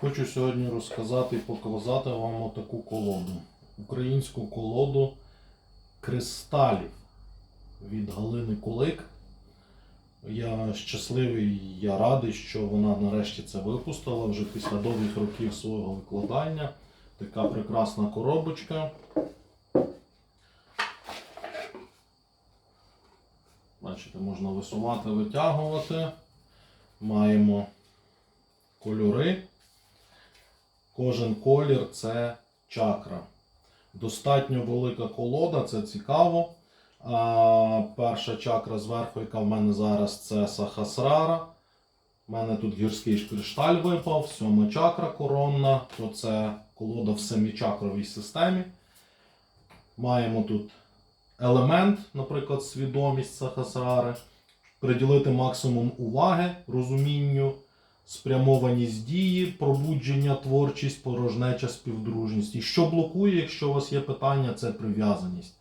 Хочу сьогодні розказати і показати вам отаку колоду. Українську колоду кристалів від Галини Кулик. Я щасливий, я радий, що вона нарешті це випустила вже після довгих років свого викладання. Така прекрасна коробочка. Бачите, можна висувати, витягувати. Маємо кольори. Кожен колір це чакра. Достатньо велика колода, це цікаво. А, перша чакра зверху, яка в мене зараз, це Сахасрара. У мене тут гірський кришталь випав, сьома чакра коронна, то це колода в семічакровій системі. Маємо тут елемент, наприклад, свідомість Сахасрари. Приділити максимум уваги, розумінню, спрямованість дії, пробудження, творчість, порожнеча, співдружність. І що блокує, якщо у вас є питання, це прив'язаність.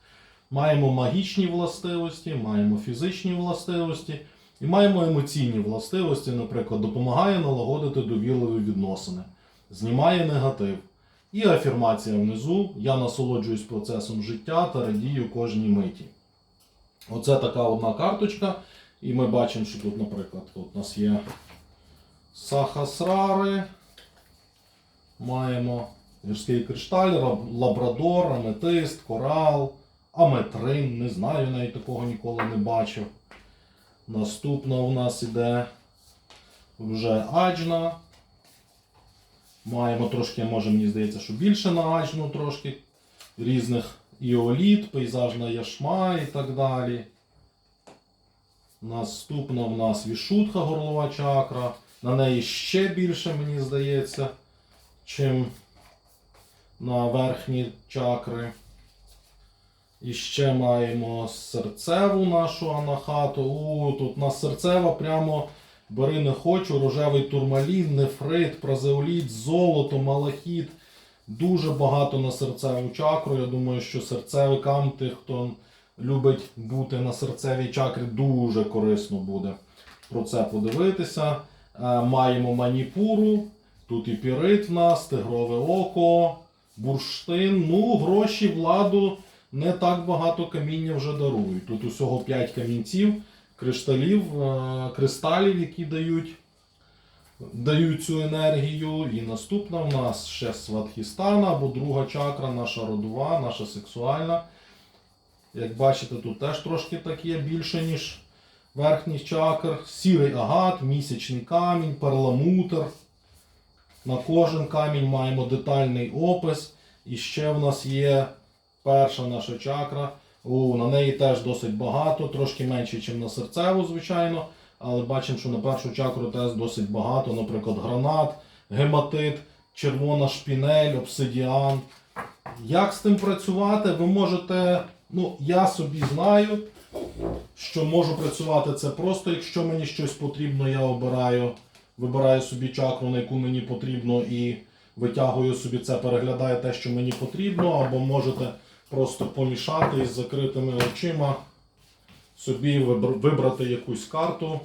Маємо магічні властивості, маємо фізичні властивості і маємо емоційні властивості, наприклад, допомагає налагодити довірливі відносини, знімає негатив. І афірмація внизу. Я насолоджуюсь процесом життя та радію кожній миті. Оце така одна карточка. І ми бачимо, що тут, наприклад, тут у нас є Сахасрари. Маємо гірський кришталь, лабрадор, аметист, корал, аметрин. Не знаю, навіть такого ніколи не бачив. Наступна у нас іде вже аджна. Маємо трошки, може мені здається, що більше на аджну трошки. Різних іоліт, пейзажна яшма і так далі. Наступна в нас вішутка горлова чакра. На неї ще більше, мені здається, чим на верхні чакри. І ще маємо серцеву нашу анахату. У, тут у нас серцева прямо бери не хочу. Рожевий турмалін, нефрит, празеоліт, золото, малахіт. Дуже багато на серцеву чакру. Я думаю, що серцевикам, тих, хто любить бути на серцевій чакрі, дуже корисно буде про це подивитися. Е, Маємо маніпуру, тут і пірит в нас, тигрове око, бурштин. Ну, гроші, владу не так багато каміння вже дарують. Тут усього 5 камінців, кришталів, е, кристалів, які дають, дають цю енергію. І наступна в нас ще сватхістана або друга чакра, наша родова, наша сексуальна. Як бачите, тут теж трошки так є більше, ніж верхній чакр. Сірий агат, місячний камінь, перламутр. На кожен камінь маємо детальний опис. І ще в нас є перша наша чакра. О, на неї теж досить багато, трошки менше, ніж на серцеву, звичайно. Але бачимо, що на першу чакру теж досить багато. Наприклад, гранат, гематит, червона шпінель, обсидіан. Як з тим працювати, ви можете. Ну, я собі знаю, що можу працювати це просто, якщо мені щось потрібно, я обираю, вибираю собі чакру, на яку мені потрібно, і витягую собі це, переглядаю те, що мені потрібно, або можете просто помішати із закритими очима, собі вибрати якусь карту.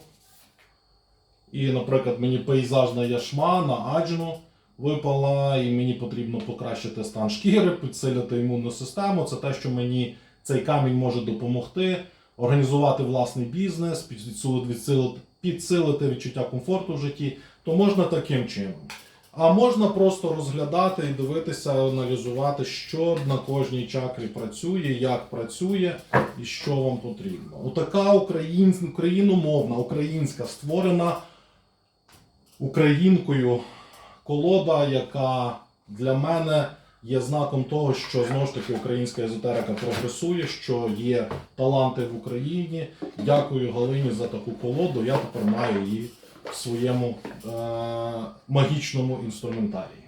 І, наприклад, мені пейзажна яшма на аджну випала, і мені потрібно покращити стан шкіри, підсилити імунну систему. Це те, що мені цей камінь може допомогти, організувати власний бізнес, підсилити, відчуття комфорту в житті, то можна таким чином. А можна просто розглядати і дивитися, аналізувати, що на кожній чакрі працює, як працює і що вам потрібно. Отака україн... україномовна, українська створена українкою колода, яка для мене є знаком того, що знову ж таки українська езотерика прогресує, що є таланти в Україні. Дякую Галині за таку колоду. Я тепер маю її в своєму е- магічному інструментарії.